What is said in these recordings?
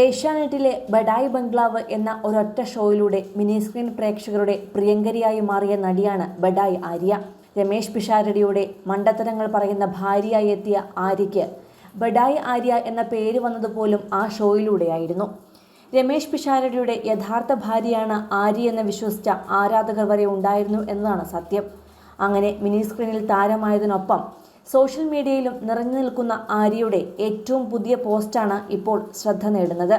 ഏഷ്യാനെറ്റിലെ ബഡായി ബംഗ്ലാവ് എന്ന ഒരൊറ്റ ഷോയിലൂടെ മിനി സ്ക്രീൻ പ്രേക്ഷകരുടെ പ്രിയങ്കരിയായി മാറിയ നടിയാണ് ബഡായി ആര്യ. രമേശ് പിഷാരടിയുടെ മണ്ടത്തരങ്ങൾ പറയുന്ന ഭാര്യയായി എത്തിയ ആര്യയ്ക്ക് ബഡായി ആര്യ എന്ന പേര് വന്നതുപോലും ആ ഷോയിലൂടെയായിരുന്നു. രമേശ് പിഷാരടിയുടെ യഥാർത്ഥ ഭാര്യയാണ് ആര്യ എന്ന് വിശ്വസിച്ച ആരാധകർ വരെ ഉണ്ടായിരുന്നു എന്നതാണ് സത്യം. അങ്ങനെ മിനി സ്ക്രീനിൽ താരമായതിനൊപ്പം സോഷ്യൽ മീഡിയയിലും നിറഞ്ഞു നിൽക്കുന്ന ആര്യയുടെ ഏറ്റവും പുതിയ പോസ്റ്റാണ് ഇപ്പോൾ ശ്രദ്ധ നേടുന്നത്.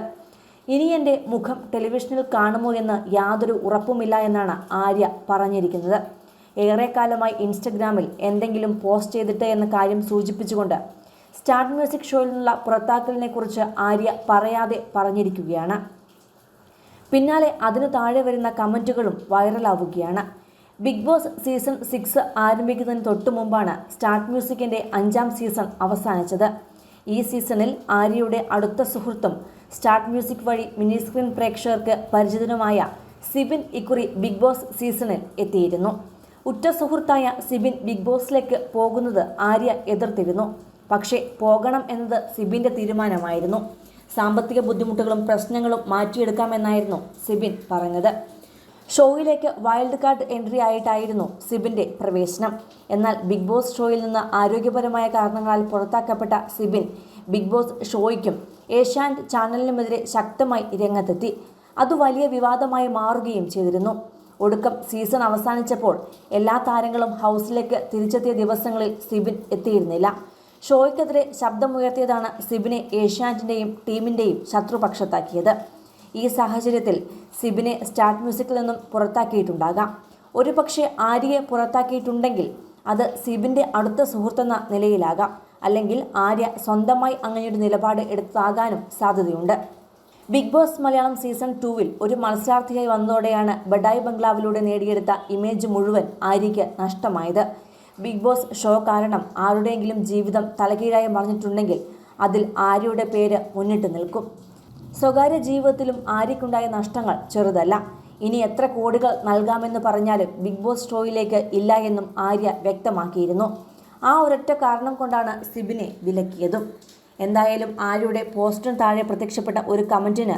ഇനി എന്റെ മുഖം ടെലിവിഷനിൽ കാണുമോ എന്ന് യാതൊരു ഉറപ്പുമില്ല എന്നാണ് ആര്യ പറഞ്ഞിരിക്കുന്നത്. ഏറെക്കാലമായി ഇൻസ്റ്റഗ്രാമിൽ എന്തെങ്കിലും പോസ്റ്റ് ചെയ്തിട്ട് എന്ന കാര്യം സൂചിപ്പിച്ചുകൊണ്ട് സ്റ്റാർ മ്യൂസിക് ഷോയിൽ നിന്നുള്ള പുറത്താക്കലിനെ കുറിച്ച് ആര്യ പറയാതെ പറഞ്ഞിരിക്കുകയാണ്. പിന്നാലെ അതിനു താഴെ വരുന്ന കമന്റുകളും വൈറലാവുകയാണ്. ബിഗ് ബോസ് സീസൺ സിക്സ് ആരംഭിക്കുന്നതിന് തൊട്ടു മുമ്പാണ് സ്റ്റാർട്ട് മ്യൂസിക്കിന്റെ അഞ്ചാം സീസൺ അവസാനിച്ചത്. ഈ സീസണിൽ ആര്യയുടെ അടുത്ത സുഹൃത്തും സ്റ്റാർട്ട് മ്യൂസിക് വഴി മിനി സ്ക്രീൻ പ്രേക്ഷകർക്ക് പരിചിതനുമായ സിബിൻ ഇക്കുറി ബിഗ് ബോസ് സീസണിൽ എത്തിയിരുന്നു. ഉറ്റ സുഹൃത്തായ സിബിൻ ബിഗ് ബോസിലേക്ക് പോകുന്നത് ആര്യ എതിർത്തിരുന്നു. പക്ഷേ പോകണം എന്നത് സിബിന്റെ തീരുമാനമായിരുന്നു. സാമ്പത്തിക ബുദ്ധിമുട്ടുകളും പ്രശ്നങ്ങളും മാറ്റിയെടുക്കാമെന്നായിരുന്നു സിബിൻ പറഞ്ഞത്. ഷോയിലേക്ക് വൈൽഡ് കാർഡ് എൻട്രി ആയിട്ടായിരുന്നു സിബിന്റെ പ്രവേശനം. എന്നാൽ ബിഗ് ബോസ് ഷോയിൽ നിന്ന് ആരോഗ്യപരമായ കാരണങ്ങളാൽ പുറത്താക്കപ്പെട്ട സിബിൻ ബിഗ് ബോസ് ഷോയ്ക്കും ഏഷ്യാനെറ്റ് ചാനലിനുമെതിരെ ശക്തമായി രംഗത്തെത്തി. അത് വലിയ വിവാദമായി മാറുകയും ചെയ്തിരുന്നു. ഒടുക്കം സീസൺ അവസാനിച്ചപ്പോൾ എല്ലാ താരങ്ങളും ഹൗസിലേക്ക് തിരിച്ചെത്തിയ ദിവസങ്ങളിൽ സിബിൻ എത്തിയിരുന്നില്ല. ഷോയ്ക്കെതിരെ ശബ്ദമുയർത്തിയതാണ് സിബിനെ ഏഷ്യാനെറ്റിന്റെയും ടീമിന്റെയും ശത്രുപക്ഷത്താക്കിയത്. ഈ സാഹചര്യത്തിൽ സിബിനെ സ്റ്റാർട്ട് മ്യൂസിക്കിൽ നിന്നും പുറത്താക്കിയിട്ടുണ്ടാകാം. ഒരു പക്ഷേ ആര്യയെ പുറത്താക്കിയിട്ടുണ്ടെങ്കിൽ അത് സിബിന്റെ അടുത്ത സുഹൃത്തെന്ന നിലയിലാകാം. അല്ലെങ്കിൽ ആര്യ സ്വന്തമായി അങ്ങനെയൊരു നിലപാട് എടുത്താകാനും സാധ്യതയുണ്ട്. ബിഗ് ബോസ് മലയാളം സീസൺ ടൂവിൽ ഒരു മത്സരാർത്ഥിയായി വന്നതോടെയാണ് ബഡായി ബംഗ്ലാവിലൂടെ നേടിയെടുത്ത ഇമേജ് മുഴുവൻ ആര്യയ്ക്ക് നഷ്ടമായത്. ബിഗ് ബോസ് ഷോ കാരണം ആരുടെയെങ്കിലും ജീവിതം തലകീഴായി മറിഞ്ഞിട്ടുണ്ടെങ്കിൽ അതിൽ ആര്യയുടെ പേര് മുന്നിട്ട് നിൽക്കും. സ്വകാര്യ ജീവിതത്തിലും ആര്യയ്ക്കുണ്ടായ നഷ്ടങ്ങൾ ചെറുതല്ല. ഇനി എത്ര കോടികൾ നൽകാമെന്ന് പറഞ്ഞാലും ബിഗ് ബോസ് ഷോയിലേക്ക് ഇല്ല എന്നും ആര്യ വ്യക്തമാക്കിയിരുന്നു. ആ ഒരൊറ്റ കാരണം കൊണ്ടാണ് സിബിനെ വിലക്കിയതും. എന്തായാലും ആര്യയുടെ പോസ്റ്റിന് താഴെ പ്രത്യക്ഷപ്പെട്ട ഒരു കമന്റിന്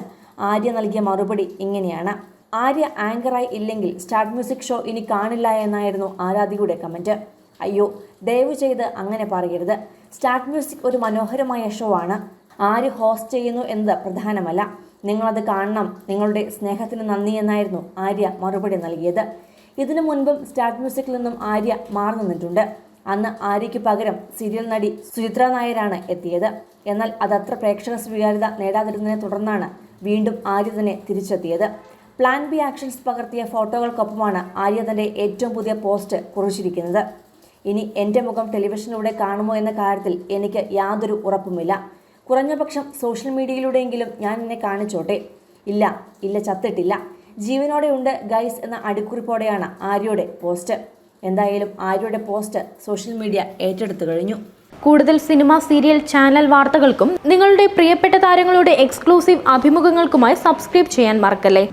ആര്യ നൽകിയ മറുപടി ഇങ്ങനെയാണ്. ആര്യ ആങ്കറായി ഇല്ലെങ്കിൽ സ്റ്റാർട്ട് മ്യൂസിക് ഷോ ഇനി കാണില്ല എന്നായിരുന്നു ആരാധികയുടെ കമന്റ് അയ്യോ ദയവ് ചെയ്ത് അങ്ങനെ പറയരുത്. സ്റ്റാർട്ട് മ്യൂസിക് ഒരു മനോഹരമായ ഷോ ആണ്. ആര് ഹോസ്റ്റ് ചെയ്യുന്നു എന്നത് പ്രധാനമല്ല. നിങ്ങളത് കാണണം. നിങ്ങളുടെ സ്നേഹത്തിന് നന്ദി എന്നായിരുന്നു ആര്യ മറുപടി നൽകിയത്. ഇതിനു മുൻപും സ്റ്റാർട്ട് മ്യൂസിക്കിൽ നിന്നും ആര്യ മാറി നിന്നിട്ടുണ്ട്. അന്ന് ആര്യയ്ക്ക് പകരം സീരിയൽ നടി സുചിത്ര നായരാണ് എത്തിയത്. എന്നാൽ അതത്ര പ്രേക്ഷക സ്വീകാര്യത നേടാതിരുന്നതിനെ തുടർന്നാണ് വീണ്ടും ആര്യ തന്നെ തിരിച്ചെത്തിയത്. പ്ലാൻ ബി ആക്ഷൻസ് പകർത്തിയ ഫോട്ടോകൾക്കൊപ്പമാണ് ആര്യ തന്റെ ഏറ്റവും പുതിയ പോസ്റ്റ് കുറിച്ചിരിക്കുന്നത്. ഇനി എന്റെ മുഖം ടെലിവിഷനിലൂടെ കാണുമോ എന്ന കാര്യത്തിൽ എനിക്ക് യാതൊരു ഉറപ്പുമില്ല. കുറഞ്ഞപക്ഷം സോഷ്യൽ മീഡിയയിലൂടെയെങ്കിലും ഞാൻ എന്നെ കാണിച്ചോട്ടെ. ഇല്ല ഇല്ല ചത്തിട്ടില്ല. ജീവനോടെയുണ്ട് ഗൈസ് എന്ന അടിക്കുറിപ്പോടെയാണ് ആര്യയുടെ പോസ്റ്റ് എന്തായാലും ആര്യയുടെ പോസ്റ്റ് സോഷ്യൽ മീഡിയ ഏറ്റെടുത്തു കഴിഞ്ഞു. കൂടുതൽ സിനിമ സീരിയൽ ചാനൽ വാർത്തകൾക്കും നിങ്ങളുടെ പ്രിയപ്പെട്ട താരങ്ങളുടെ എക്സ്ക്ലൂസീവ് അഭിമുഖങ്ങൾക്കുമായി സബ്സ്ക്രൈബ് ചെയ്യാൻ മറക്കല്ലേ?